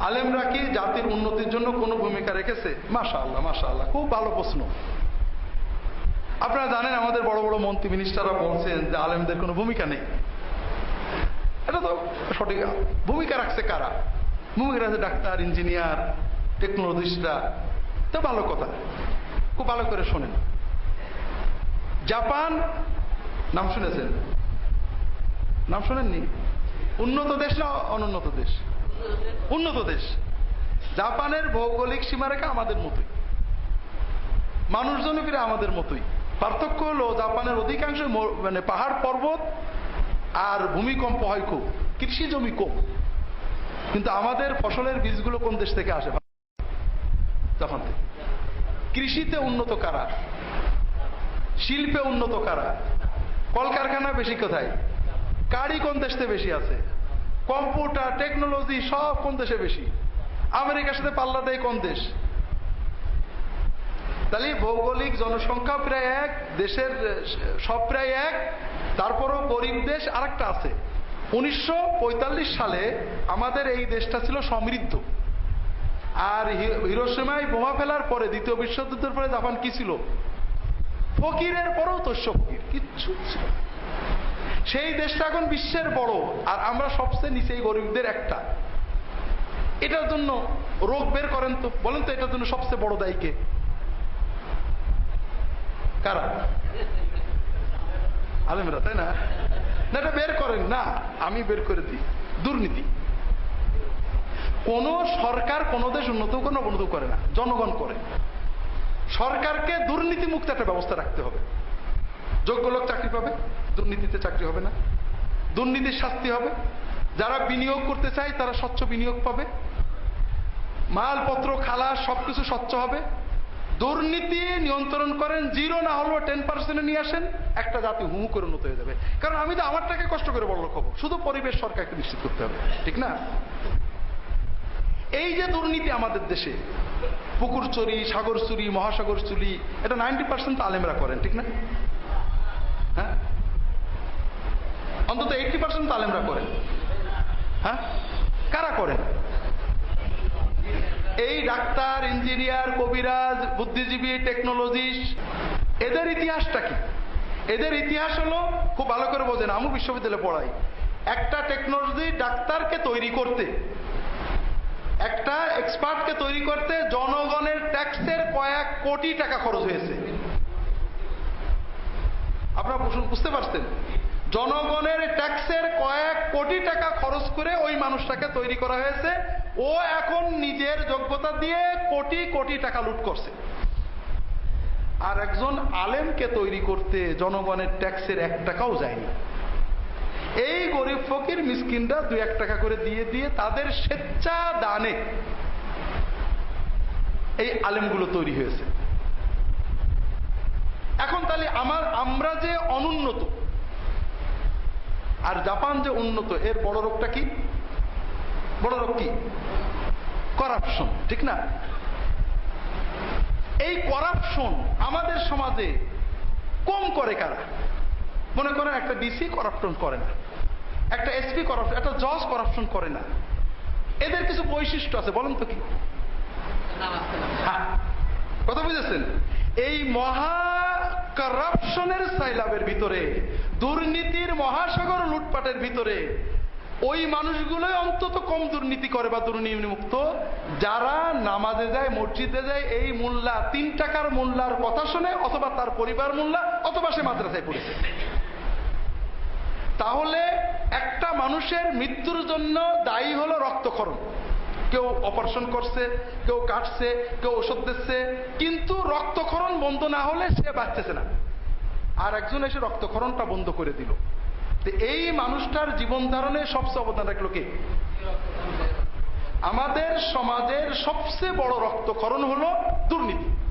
আলেমরা কি জাতির উন্নতির জন্য কোনো ভূমিকা রেখেছে? মাশা আল্লাহ মাশা আল্লাহ খুব ভালো প্রশ্ন। আপনারা জানেন আমাদের বড় বড় মন্ত্রী মিনিস্টাররা বলছেন যে আলেমদের কোনো ভূমিকা নেই। এটা তো সঠিক। ভূমিকা রাখছে কারা? ভূমিকা রাখছে ডাক্তার, ইঞ্জিনিয়ার, টেকনোলজিস্টরা। তো ভালো কথা। খুব ভালো করে শোনেন। জাপান, নাম শুনেছেন? নাম শোনেননি? উন্নত দেশ না অনুন্নত দেশ? উন্নত দেশ জাপানের ভৌগোলিক সীমারেখা আমাদের মতোই। মানুষজনও ফিরে আমাদের মতোই। পার্থক্য হলো জাপানের অধিকাংশ মানে পাহাড় পর্বত আর ভূমিকম্প হয় খুব। কৃষি জমি কম। কিন্তু আমাদের ফসলের বীজগুলো কোন দেশ থেকে আসে? জাপান থেকে। কৃষিতে উন্নত কারা? শিল্পে উন্নত কারা? কলকারখানা বেশি কোথায়? গাড়ি কোন দেশে বেশি আছে? কম্পিউটার, টেকনোলজি সব কোন দেশে বেশি? আমেরিকার সাথে পাল্লা দেয় কোন দেশ? তাহলে ভৌগোলিক জনসংখ্যা প্রায় এক, দেশের সব প্রায় এক, তারপরও গরিব দেশ আরেকটা আছে। উনিশশো পঁয়তাল্লিশ সালে আমাদের এই দেশটা ছিল সমৃদ্ধ। আর হিরোসীমায় বোমা ফেলার পরে, দ্বিতীয় বিশ্বযুদ্ধের পরে জাপান কি ছিল? ফকিরের পরেও তস্য ফকির, কিচ্ছু ছিল না। সেই দেশটা এখন বিশ্বের বড়, আর আমরা সবচেয়ে নিচে গরিবদের একটা। এটার জন্য রোগ বের করেন তো, বলেন তো এটার জন্য সবচেয়ে বড় দায়ী কে? কারা? আলেমরা, তাই না? না, এটা বের করেন, না, আমি বের করে দিই। দুর্নীতি। কোন সরকার, কোন দেশ উন্নত কোন অবনত করে না, জনগণ করে। সরকারকে দুর্নীতি মুক্ত একটা ব্যবস্থা রাখতে হবে। যোগ্য লোক চাকরি পাবে। দুর্নীতিতে চাকরি হবে না। দুর্নীতির শাস্তি হবে। যারা বিনিয়োগ করতে চায়, তারা স্বচ্ছ বিনিয়োগ পাবে। মালপত্র, খালা, সবকিছু স্বচ্ছ হবে। দুর্নীতি নিয়ন্ত্রণ করেন, জিরো না হলেও টেন পার্সেন্টে নিয়ে আসেন, একটা জাতি হু হু করে উন্নত হয়ে যাবে। কারণ আমি তো আমার টাকা কষ্ট করে বড় লোক শুধু পরিবেশ সরকারকে নিশ্চিত করতে হবে। ঠিক না? এই যে দুর্নীতি আমাদের দেশে, পুকুর চুরি, সাগর চুরি, মহাসাগর চুরি, এটা নাইনটি পার্সেন্ট আলেমরা করেন, ঠিক না? হ্যাঁ? অন্তত এইটটি পার্সেন্ট আলেমরা করেন। হ্যাঁ? কারা করেন? এই ডাক্তার, ইঞ্জিনিয়ার, কবিরাজ, বুদ্ধিজীবী টেকনোলজিস্ট এদের ইতিহাসটা কি? এদের ইতিহাস হলো, খুব ভালো করে বোঝেন আমি বিশ্ববিদ্যালয়ে পড়াই। একটা টেকনোলজি ডাক্তারকে তৈরি করতে, একটা এক্সপার্টকে তৈরি করতে জনগণের ট্যাক্সের কয়েক কোটি টাকা খরচ হয়েছে। আপনারা বুঝতে পারছেন? জনগণের ট্যাক্সের কয়েক কোটি টাকা খরচ করে ওই মানুষটাকে তৈরি করা হয়েছে। ও এখন নিজের যোগ্যতা দিয়ে কোটি কোটি টাকা লুট করছে। আর একজন আলেমকে তৈরি করতে জনগণের ট্যাক্সের এক টাকাও যায়নি। এই গরিব ফকির মিসকিনরা দু এক টাকা করে দিয়ে দিয়ে তাদের স্বেচ্ছা দানে এই আলেমগুলো তৈরি হয়েছে। এখন তাহলে আমার আমরা যে অনুন্নত আর জাপান যে উন্নত এর বড় রোগটা কি? বড় রোগ কি? করাপশন ঠিক না? এই করাপশন আমাদের সমাজে কম করে কারা? মনে করেন একটা ডিসি করাপশন করে না একটা এসপি করাপশন একটা জজ করাপশন করে না। এদের কিছু বৈশিষ্ট্য আছে বলেন তো কি? হ্যাঁ কথা বুঝেছেন? এই মহা করাপশনের সাইলাবের ভিতরে, দুর্নীতির মহাসাগর লুটপাটের ভিতরে, ওই মানুষগুলোই অন্তত কম দুর্নীতি করে বা দুর্নীতি মুক্ত যারা নামাজে যায়, মসজিদে যায়, এই মোল্লা, তিন টাকার মোল্লার কথা শুনে, অথবা তার পরিবার মোল্লা, অথবা সে মাদ্রাসায় পড়েছে। তাহলে একটা মানুষের মৃত্যুর জন্য দায়ী হলো রক্তক্ষরণ। কেউ অপারেশন করছে, কেউ কাটছে, কেউ ওষুধ দিচ্ছে, কিন্তু রক্তক্ষরণ বন্ধ না হলে সে বাঁচতেছে না। আর একজন এসে রক্তক্ষরণটা বন্ধ করে দিল। এই মানুষটার জীবন ধারণে সবচেয়ে অবদান রাখল কে? আমাদের সমাজের সবচেয়ে বড় রক্তক্ষরণ হলো দুর্নীতি।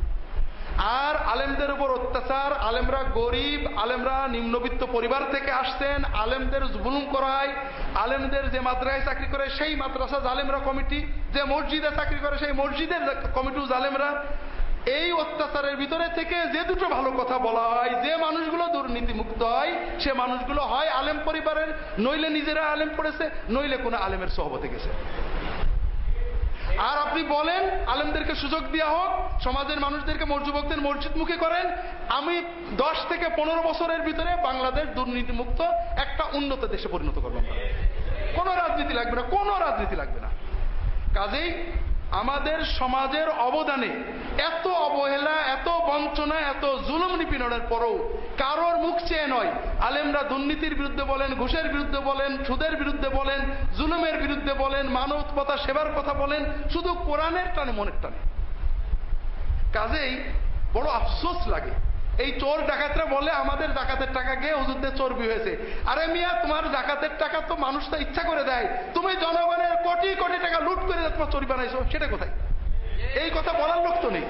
আর আলেমদের উপর অত্যাচার, আলেমরা গরিব, আলেমরা নিম্নবিত্ত পরিবার থেকে আসছেন, আলেমদের জুলুম করায়, আলেমদের যে মাদ্রাসায় চাকরি করে সেই মাদ্রাসা জালেমরা কমিটি, যে মসজিদে চাকরি করে সেই মসজিদের কমিটি জালেমরা। এই অত্যাচারের ভিতরে থেকে যে দুটো ভালো কথা বলা হয়, যে মানুষগুলো দুর্নীতি মুক্ত হয়, সে মানুষগুলো হয় আলেম পরিবারের, নইলে নিজেরা আলেম পড়েছে, নইলে কোনো আলেমের সহবতে গেছে। আর আপনি বলেন, আলেমদেরকে সুযোগ দেওয়া হোক, সমাজের মানুষদেরকে মোর মসজিদ মসজিদমুখী করেন। আমি দশ থেকে পনেরো বছরের ভিতরে বাংলাদেশ দুর্নীতিমুক্ত একটা উন্নত দেশে পরিণত করব। কোনো রাজনীতি লাগবে না, কোনো রাজনীতি লাগবে না। কাজেই আমাদের সমাজের অবদানে এত অবহেলা, এত বঞ্চনা, এত জুলুম নিপীড়নের পরও কারোর মুখ চেয়ে নয়, আলেমরা দুর্নীতির বিরুদ্ধে বলেন, ঘুষের বিরুদ্ধে বলেন, সুদের বিরুদ্ধে বলেন, জুলুমের বিরুদ্ধে বলেন, মানবতা সেবার কথা বলেন, শুধু কোরআনের টানে, মনের টানে। কাজেই বড় আফসোস লাগে। এই চোর ডাকাতরা বলে, আমাদের ডাকাতের টাকা গিয়ে হুজুরদের চর্বি হয়েছে। আরে মিয়া, তোমার ডাকাতের টাকা তো মানুষ তো ইচ্ছা করে দেয়। তুমি জনগণের কোটি কোটি টাকা লুট করে তোমার চর্বি বানাইছো, সেটা কোথায়? এই কথা বলার লোক তো নেই।